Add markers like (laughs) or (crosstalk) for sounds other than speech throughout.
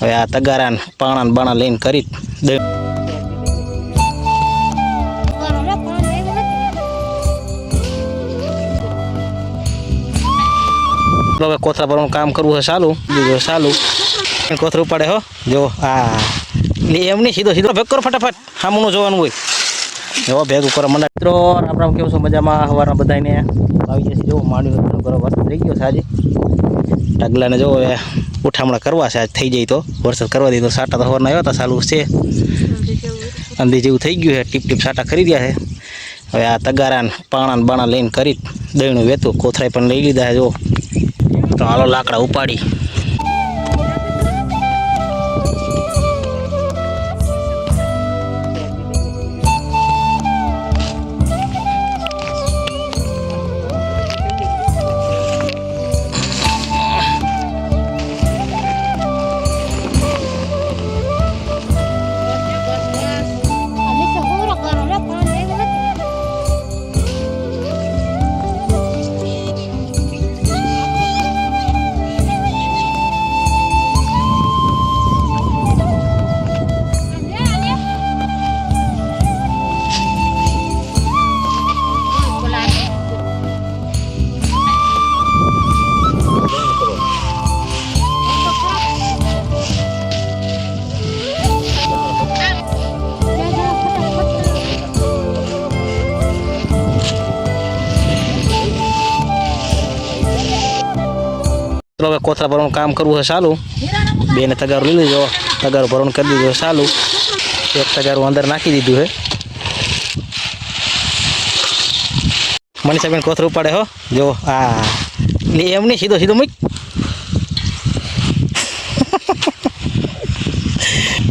હવે આ તગારા પાણા બાણા લઈને કરી દે. હવે કોથળા ભરવાનું કામ કરવું છે સારું બીજું સારું કોથરું પડે હો. જો હા એમ નહીં, સીધો સીધો ભેગ કરો ફટાફટ. સામુનું જોવાનું હોય. જો ભેગું કરો મને મિત્રો, આપણે કેવું છું મજામાં? સવારમાં બધાને આવી જશે. જો ઘણો વરસાદ રહી ગયો સાજી ઢગલાને જો હવે ઉઠામણા કરવા છે, આજ થઈ જાય તો. વરસાદ કરવા દીધો સાટા તો સવારના આવ્યા હતા, ચાલુ છે. અંધી જેવું થઈ ગયું છે, ટીપ ટીપ સાટા ખરીદ્યા છે. હવે આ તગારા પાણા બાણા લઈને કરી દહીણું વેતું કોથરાઈ પણ લઈ લીધા જો. તો હાલો લાકડા ઉપાડી. તો હવે કોથળા ભરવાનું કામ કરવું છે ચાલુ. બેને તગારું લઈ લેજો તગારું ભરવાનું કરી દીધું સારું ચાલુ. એક તગારું અંદર નાખી દીધું છે. મનીષાબેન કોથળું ઉપાડે હો. જો, આ. એમ નહીં, સીધો સીધો મૂક.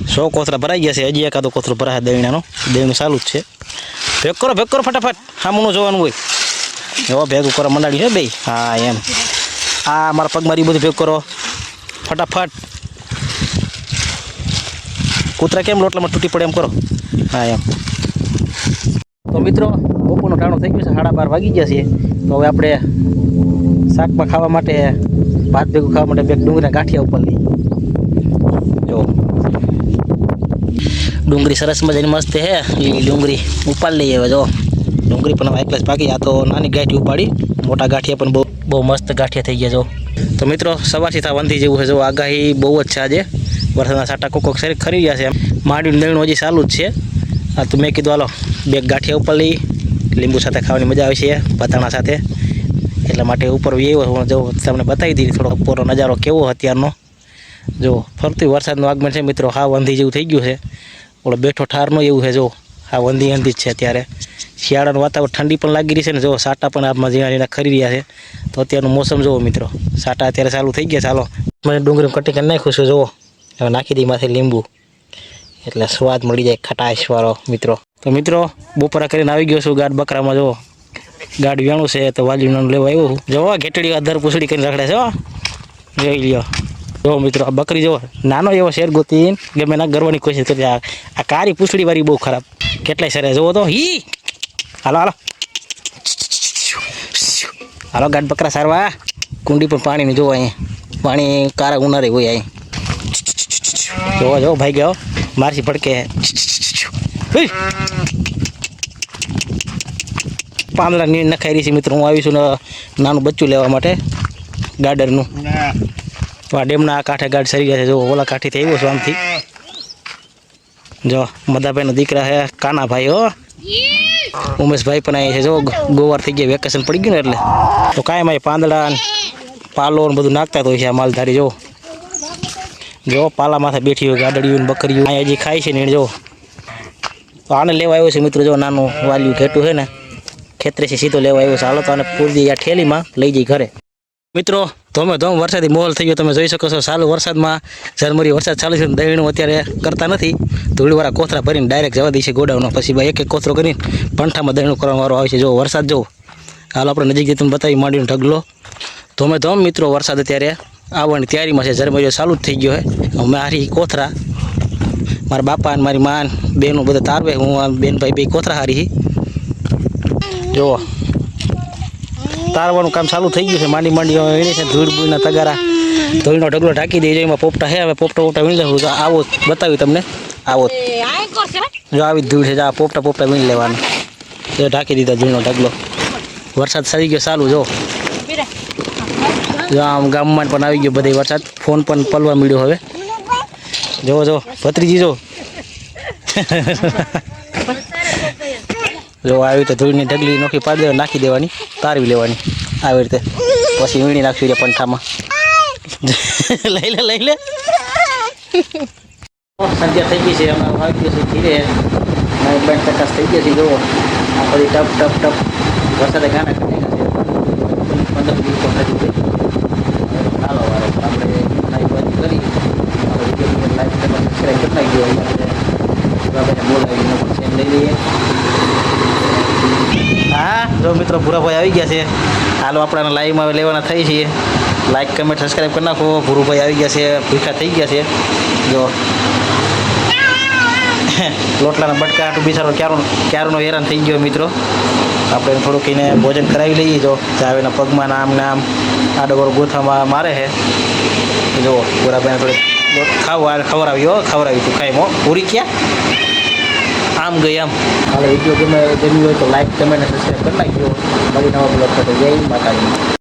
(laughs) સો કોથળા ભરાઈ ગયા છે. હજી એકાદો કોથળો ભરાય દહીણાનો દહીણું ચાલુ જ છે. ભેગ કરો ભેગ કરો, ફટાફટ. સામુનું જોવાનું હોય. એવો ભેગું કરો મંડાડ્યું છે બે. હા, એમ. આ મારા પગમાં બધું ભેગ કરો. ફટાફટ. કૂતરા કેમ લોટલામાં તૂટી પડે એમ કરો? હા, એમ. તો મિત્રો, બપોરનો ટાણો થઈ ગયો છે, સાડા બાર વાગી ગયા છે તો હવે આપણે શાકમાં ખાવા માટે, ભાત ભેગું ખાવા માટે બે ડુંગળીના ગાંઠિયા ઉપર લઈ જો. ડુંગળી સરસ મજાની મસ્ત હે લીલી ડુંગળી. ઉપાડી લઈએ હવે, જો. ડુંગળી પણ એકલા જ પાકી, આ તો નાની ગાંઠી ઉપાડી, મોટા ગાંઠિયા પણ બહુ બહુ મસ્ત ગાંઠિયા થઈ ગયા જો. તો મિત્રો સવારથી થા વંધી જેવું છે જો. આગાહી બહુ જ છે આજે. વરસાદના સાટા કોક કોક શરીર ખરી ગયા છે એમ. માંડવીનું દેણું હજી ચાલુ જ છે. આ તો મેં કીધું, હાલો, બે ગાંઠિયા ઉપર લઈ. લીંબુ સાથે ખાવાની મજા આવે છે પતાણા સાથે. એટલા માટે ઉપર એવો હું જો, તમને બતાવી દીધી થોડો પોરો નજારો કેવો અત્યારનો. જો, ફરતી વરસાદનું આગમન છે મિત્રો. હા, વંધી જેવું થઈ ગયું છે. ઓલો બેઠો ઠારનો એવું છે, જો. હા, વંધી અંધી જ છે અત્યારે. શિયાળાનું વાતાવરણ ઠંડી પણ લાગી રહી છે ને જો સાટા પણ આપમાં ઝીણા ઝીણા ખરી રહ્યા છે. તો અત્યારનું મોસમ જુઓ મિત્રો. સાટા અત્યારે ચાલુ થઈ ગયા ચાલો મને ડુંગળી કટી કરી નાખ્યું છે, જુઓ. હવે નાખી દઈ માથે લીંબુ. એટલે સ્વાદ મળી જાય ખટાશવાળો, મિત્રો. તો મિત્રો, બપોરા કરીને આવી ગયો છું ગાઢ બકરામાં, જુઓ. ગાઢ વેણું છે તો વાલીનું લેવા આવ્યું છું. જુઓ ઘેટડી અધર પૂછડી કરીને રખડે છે, હો. જોઈ લ્યો. જો મિત્રો, આ બકરી જો નાનો એવો શેર ગોતીને ગમે ના ગરવાની કોશિશ કરી આ કારી પૂછડી વાળી બહુ ખરાબ. કેટલાય સરે જુઓ તો. હી હાલો હાલો. હાલો ગાઢ બકરા સારવા. કુંડી પણ પાણીની જોવો અહીંયા પાણી કારા ઉનારે હોય અહીં. જોવો જોવો ભાઈ ગયો. મારસી ભડકે. પાંદડા નીર નખાઈ રહી છે મિત્રો. હું આવીશું ને નાનું બચ્ચું લેવા માટે ગાર્ડનનું. તો આ ડેમના આ કાંઠે ગાઢ સરી ગયા છે. જો ઓલા કાંઠેથી આવ્યો છું આમથી. જો મદાભાઈનો દીકરા છે કાનાભાઈ હો. ઉમેશભાઈ પણ અહીં છે. જો ગોવાર થઈ ગયા વેકેશન પડી ગયું ને એટલે. તો કાંઈ માં પાંદડા પાલો ને બધું નાખતા હોય છે આ માલધારી, જો. જો, પાલા માથે બેઠી હોય ગાડડિયું ને બકરીયું અહીંયા હજી ખાય છે ને જો. તો આને લેવા આવ્યો છે મિત્રો, જો, નાનું વાલ્યું ઘેટું છે ને. ખેતરેથી સીધો લેવા આવ્યો છે. હાલો તો આને પૂરી આ ઠેલીમાં લઈ જઈ ઘરે. મિત્રો ધોમે ધોમ વરસાદી માહોલ થઈ ગયો. તમે જોઈ શકો છો, ચાલુ વરસાદમાં ઝરમરી વરસાદ ચાલુ છે દહીણું અત્યારે કરતા નથી. ધૂળીવાળા કોથરા ભરીને ડાયરેક્ટ જવા દે છે ગોડાઉનમાં. પછી ભાઈ એક એક કોથરો કરીને પંઠામાં દહીણું કરવાનો વારો આવે છે. જો વરસાદ જો, હાલ આપણે નજીક તમને બતાવી માંડીને ઢગલો. ધોમે ધોમ મિત્રો, વરસાદ અત્યારે આવવાની તૈયારીમાં છે. ઝરમરીઓ ચાલુ જ થઈ ગયો છે. અમે હારી કોથરા, મારા બાપા અને મારી માન, બહેનો બધા તારવે હું બેન ભાઈ બે કોથરા હારી જુઓ. તારવાનું કામ ચાલુ થઈ ગયું છે. માંડી માંડી વીણી છે ધૂળ બૂળના તગારા. ધૂળનો ઢગલો ઢાંકી દેજો એમાં પોપટા છે. હવે પોપટા પોપટા વીણી લેવું. તો આવો બતાવ્યું તમને? આવો જો. આવી ધૂળ છે. આ પોપટા પોપટા વીણી લેવાનું. જો ઢાંકી દીધા ધૂળનો ઢગલો. વરસાદ સરી ગયો ચાલુ જો. જો આમ ગામમાં પણ આવી ગયો બધે વરસાદ. ફોન પણ પલવા મળ્યો હવે. જો જો ભત્રીજી જો. જો આવી રીતે ધૂળની ઢગલી નોખી પાડી દેવાની, નાખી દેવાની, તારવી લેવાની આવી રીતે. પછી વીણી નાખવી છે પંઠામાં (laughs) લઈ લે લઈ લે. સંધ્યા થઈ ગઈ છે, અમે આવી ગયો છે ધીરે નવી બેન ટકાસ થઈ ગયા છે, જુઓ. આ બધી ટપ ટપ ટપ. વરસાદે ગાના કરી છે. પંદર દિવસો થતી ગઈ ચાલો આપણે લાઈવ બંધ કરી લાઈવ સબસ્ક્રાઈબ કરી નાખજો. આપણે બોલાવીને લઈ લઈએ જો મિત્રો, ભૂરાભાઈ આવી ગયા છે. હાલો આપણાને લાઈવમાં લેવાના થઈ છીએ. લાઈક કમેન્ટ સબસ્ક્રાઈબ કરી નાખો. ભૂરુભાઈ આવી ગયા છે, ભૂખા થઈ ગયા છે. જો. લોટલાના બટકા હાટું બિચારો ક્યારો ક્યારનો હેરાન થઈ ગયો મિત્રો. આપણે થોડુંક એને ભોજન કરાવી લઈએ. જો ચાવેના પગમાં નામ નામ આડોગોર ગોથામાં મારે છે. જો, ભૂરાભાઈને થોડીક ખાવ ખવડાવી, હો, ખવડાવી તું, ખાઈ મો પૂરી ક્યાં? આમ ગઈ આમ હાલે વીડિયો ગમે ગમ્યું હોય તો લાઈક કમેન્ટ અને સબસ્ક્રાઈબ કરી નાખજો. મળી નવા બ્લોગ સાથે. જય માતાજી.